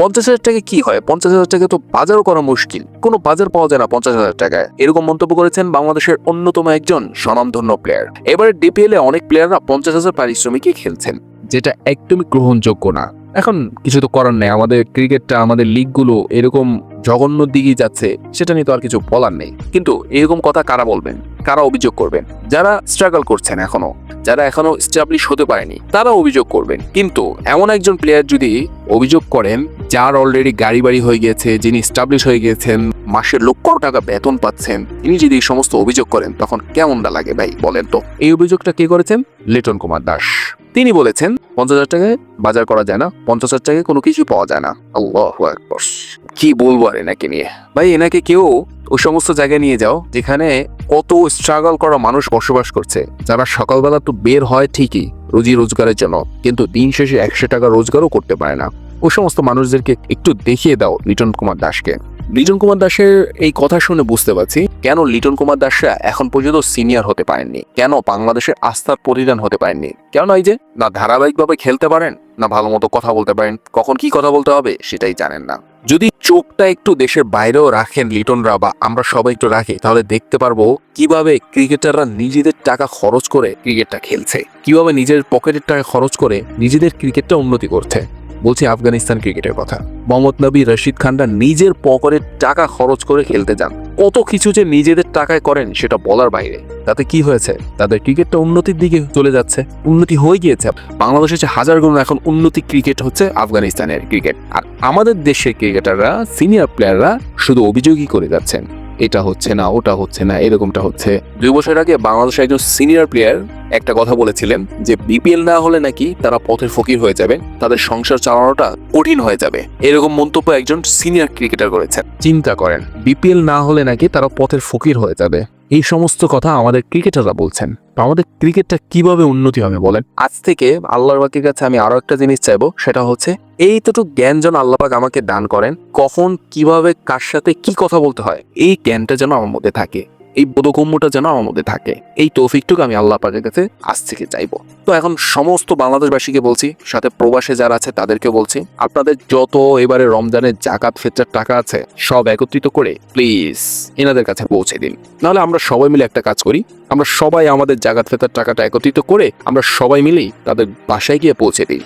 পঞ্চাশ হাজার টাকা কি হয়? পঞ্চাশ হাজার টাকা তো বাজারও করা মুশকিল। কোনো বাজার পাওয়া যায় না পঞ্চাশ হাজার টাকায়। এরকম মন্তব্য করেছেন বাংলাদেশের অন্যতম একজন স্বনামধন্য প্লেয়ার এবারে ডিপিএল অনেক প্লেয়াররা পঞ্চাশ হাজার পারিশ্রমিকই খেলছেন, যেটা একদমই গ্রহণযোগ্য না। এখন কিছু তো করার নেই। আমাদের ক্রিকেটটা, আমাদের লিগগুলো এরকম জঘন্য দিকে যাচ্ছে, সেটা নিয়ে তো আর কিছু বলার নেই। কিন্তু এরকম কথা কারা বলবেন? কারা অভিযোগ করবেন? যারা স্ট্রাগল করছেন এখনও, যারা এখনও স্টাবলিশ হতে পারেনি, তারা অভিযোগ করবেন। কিন্তু এমন একজন প্লেয়ার যদি অভিযোগ করেন যার অলরেডি গাড়ি বাড়ি হয়ে গেছে, যিনি স্টাবলিশ হয়ে গেছেন, মাসে লক্ষ টাকা বেতন পাচ্ছেন, তিনি যদি এই সমস্ত অভিযোগ করেন, তখন কেমনটা লাগে ভাই, বলেন তো? এই অভিযোগটা কে করেছেন? লিটন কুমার দাস। তিনি বলেছেন, পঞ্চাশ হাজার টাকায় বাজার করা যায় না, পঞ্চাশ হাজার টাকায় কোনো কিছু পাওয়া যায় না। আল্লাহ কি বলব আর এনাকে নিয়ে? ভাই, এনাকে কেউ ওই সমস্ত জায়গায় নিয়ে যাও, যেখানে কত স্ট্রাগল করা মানুষ বসবাস করছে। যারা সকালবেলা তো বের হয় ঠিকই, রুজি রোজগারের জন্য, কিন্তু দিন শেষে একশো টাকা রোজগারও করতে পারে না। ওই সমস্ত মানুষদেরকে একটু দেখিয়ে দাও লিটন কুমার দাসকে। লিটন কুমার দাসের এই কথা শুনে বুঝতে পারছি কেন লিটন কুমার দাসরা এখন পর্যন্ত সিনিয়র হতে পারেননি, কেন বাংলাদেশের আস্থার প্রতিদান হতে পারেননি। কেন এই যে, না ধারাবাহিকভাবে খেলতে পারেন, না ভালো মতো কথা বলতে পারেন, কখন কি কথা বলতে হবে সেটাই জানেন না। যদি চোখটা একটু দেশের বাইরেও রাখেন লিটনরা বা আমরা সবাই একটু রাখি, তাহলে দেখতে পারব কীভাবে ক্রিকেটাররা নিজেদের টাকা খরচ করে ক্রিকেটটা খেলছে, কীভাবে নিজের পকেটের টাকা খরচ করে নিজেদের ক্রিকেটটা উন্নতি করছে। বলছি আফগানিস্তান ক্রিকেটের কথা। মোহাম্মদ নবী রশিদ খানরা নিজের পকেটের টাকা খরচ করে খেলতে যান। কত কিছু যে নিজেদের টাকায় করেন সেটা বলার বাইরে। তাতে কি হয়েছে? তাদের ক্রিকেটটা উন্নতির দিকে চলে যাচ্ছে। উন্নতি হয়ে গিয়েছে। বাংলাদেশের যে হাজার গুণ এখন উন্নতি ক্রিকেট হচ্ছে আফগানিস্তানের ক্রিকেট। আর আমাদের দেশের ক্রিকেটাররা সিনিয়র প্লেয়াররা শুধু অভিযোগই করে যাচ্ছেন। এটা হচ্ছে না ওটা হচ্ছে না এরকমটা হচ্ছে। দুই বছর আগে বাংলাদেশের একজন সিনিয়র প্লেয়ার একটা কথা বলেছিলেন যে বিপিএল না হলে নাকি তারা পথের ফকির হয়ে যাবে তাদের সংসার চালানোটা কঠিন হয়ে যাবে। এরকম মন্তব্য একজন সিনিয়র ক্রিকেটার করেছেন। চিন্তা করেন বিপিএল না হলে নাকি তারা পথের ফকির হয়ে যাবে। এই সমস্ত কথা আমাদের ক্রিকেটাররা বলছেন। আমাদের ক্রিকেটটা কীভাবে উন্নতি হবে বলেন? আজ থেকে আল্লাহর বাকির কাছে আমি আরও একটা জিনিস চাইব, সেটা হচ্ছে, এই এইটুকু জ্ঞান যেন আল্লাপাক আমাকে দান করেন, কখন, কীভাবে, কার সাথে কি কথা বলতে হয়, এই জ্ঞানটা যেন আমার মধ্যে থাকে। এই বোধগম্যটা যেন আমার মধ্যে থাকে। এই তৌফিকটুকু আমি আল্লাহ পাকের কাছে আজ থেকে চাইব। তো এখন সমস্ত বাংলাদেশবাসীকে বলছি, সাথে প্রবাসে যারা আছে তাদেরকে বলছি, আপনাদের যত এবারে রমজানের জাকাত ফেতরার টাকা আছে, সব একত্রিত করে প্লিজ এনাদের কাছে পৌঁছে দিন। নাহলে আমরা সবাই মিলে একটা কাজ করি, আমরা সবাই আমাদের জাকাত ফেতার টাকাটা একত্রিত করে আমরা সবাই মিলেই তাদের বাসায় গিয়ে পৌঁছে দিই।